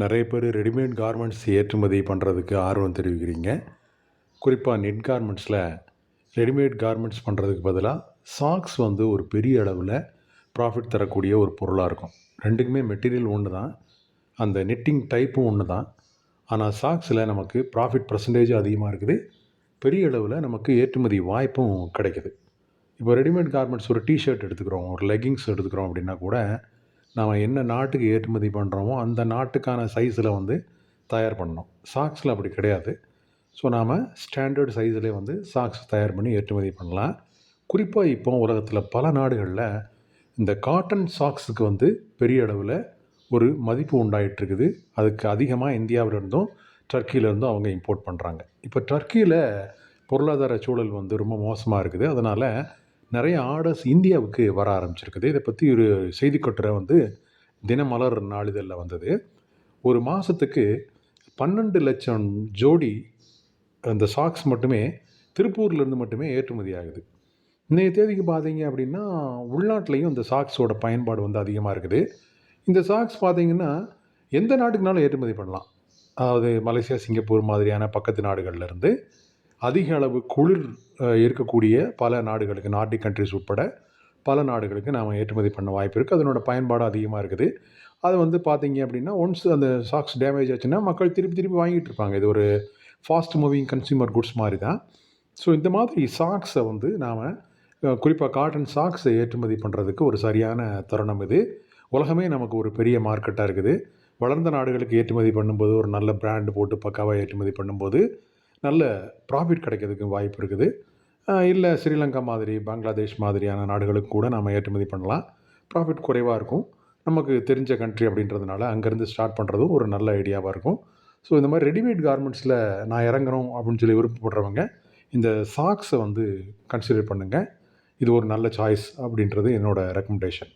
நிறைய பேர் readymade garments ஏற்றுமதி பண்ணுறதுக்கு ஆர்வம் தெரிவிக்கிறீங்க. குறிப்பாக நெட் கார்மெண்ட்ஸில் ரெடிமேட் கார்மெண்ட்ஸ் பண்ணுறதுக்கு பதிலாக சாக்ஸ் வந்து ஒரு பெரிய அளவில் ப்ராஃபிட் தரக்கூடிய ஒரு பொருளாக இருக்கும். ரெண்டுக்குமே மெட்டீரியல் ஒன்று தான். அந்த நெட்டிங் டைப்பும் ஒன்று தான். ஆனால் சாக்ஸில் நமக்கு ப்ராஃபிட் பர்சன்டேஜ் அதிகமாக இருக்குது. பெரிய அளவில் நமக்கு ஏற்றுமதி வாய்ப்பும் கிடைக்குது. இப்போ ரெடிமேட் கார்மெண்ட்ஸ் ஒரு டிஷர்ட் எடுத்துக்கிறோம் ஒரு லெகிங்ஸ் எடுத்துக்கிறோம் அப்படின்னா கூட நாம் என்ன நாட்டுக்கு ஏற்றுமதி பண்ணுறோமோ அந்த நாட்டுக்கான சைஸில் வந்து தயார் பண்ணணும். சாக்ஸில் அப்படி கிடையாது. ஸோ நாம் ஸ்டாண்டர்ட் சைஸில் வந்து சாக்ஸ் தயார் பண்ணி ஏற்றுமதி பண்ணலாம். குறிப்பாக இப்போ உலகத்தில் பல நாடுகளில் இந்த காட்டன் சாக்ஸுக்கு வந்து பெரிய அளவில் ஒரு மதிப்பு உண்டாயிட்டுருக்குது. அதுக்கு அதிகமாக இந்தியாவிலிருந்தும் டர்க்கியிலேருந்தும் அவங்க இம்போர்ட் பண்ணுறாங்க இப்போ டர்க்கியில் பொருளாதார சூழல் வந்து ரொம்ப மோசமாக இருக்குது. அதனால் நிறைய ஆர்டர்ஸ் இந்தியாவுக்கு வர ஆரம்பிச்சிருக்குது. இதை பற்றி ஒரு செய்தி கட்டுரை வந்து தினமலர் நாளிதழில் வந்தது. ஒரு மாதத்துக்கு பன்னெண்டு லட்சம் ஜோடி அந்த சாக்ஸ் மட்டுமே திருப்பூர்லேருந்து மட்டுமே ஏற்றுமதி ஆகுது. இன்றைய தேதிக்கு பார்த்தீங்க அப்படின்னா உள்நாட்டிலையும் இந்த சாக்ஸோட பயன்பாடு வந்து அதிகமாக இருக்குது. இந்த சாக்ஸ் பார்த்தீங்கன்னா எந்த நாட்டுக்குனாலும் ஏற்றுமதி பண்ணலாம். அதாவது மலேசியா சிங்கப்பூர் மாதிரியான பக்கத்து நாடுகள்லேருந்து அதிக அளவு குளிர் இருக்கக்கூடிய பல நாடுகளுக்கு நார்டிக் கண்ட்ரிஸ் உட்பட பல நாடுகளுக்கு நாம் ஏற்றுமதி பண்ண வாய்ப்பு இருக்குது அதனோட பயன்பாடு அதிகமாக இருக்குது. அது வந்து பார்த்தீங்க அப்படின்னா ஒன்ஸ் அந்த சாக்ஸ் டேமேஜ் ஆச்சுன்னா மக்கள் திருப்பி திருப்பி வாங்கிட்டு இருப்பாங்க. இது ஒரு ஃபாஸ்ட் மூவிங் கன்சியூமர் குட்ஸ் மாதிரி தான். ஸோ இந்த மாதிரி சாக்ஸை வந்து நாம் குறிப்பாக காட்டன் சாக்ஸை ஏற்றுமதி பண்ணுறதுக்கு ஒரு சரியான தருணம் இது. உலகமே நமக்கு ஒரு பெரிய மார்க்கெட்டாக இருக்குது. வளர்ந்த நாடுகளுக்கு ஏற்றுமதி பண்ணும்போது ஒரு நல்ல பிராண்டு போட்டு பக்காவாக ஏற்றுமதி பண்ணும்போது நல்ல ப்ராஃபிட் கிடைக்கிறதுக்கு வாய்ப்பு இருக்குது. இல்லை ஸ்ரீலங்கா மாதிரி பங்களாதேஷ் மாதிரியான நாடுகளுக்கு கூட நம்ம ஏற்றுமதி பண்ணலாம். ப்ராஃபிட் குறைவாக இருக்கும். நமக்கு தெரிஞ்ச கண்ட்ரி அப்படின்றதுனால அங்கேருந்து ஸ்டார்ட் பண்ணுறதும் ஒரு நல்ல ஐடியாவாக இருக்கும். ஸோ இந்த மாதிரி ரெடிமேட் கார்மெண்ட்ஸில் நான் இறங்குறோம் அப்படின்னு சொல்லி விருப்பப்படுறவங்க இந்த சாக்ஸை வந்து கன்சிடர் பண்ணுங்கள் இது ஒரு நல்ல சாய்ஸ் அப்படின்றது என்னோடய ரெக்கமெண்டேஷன்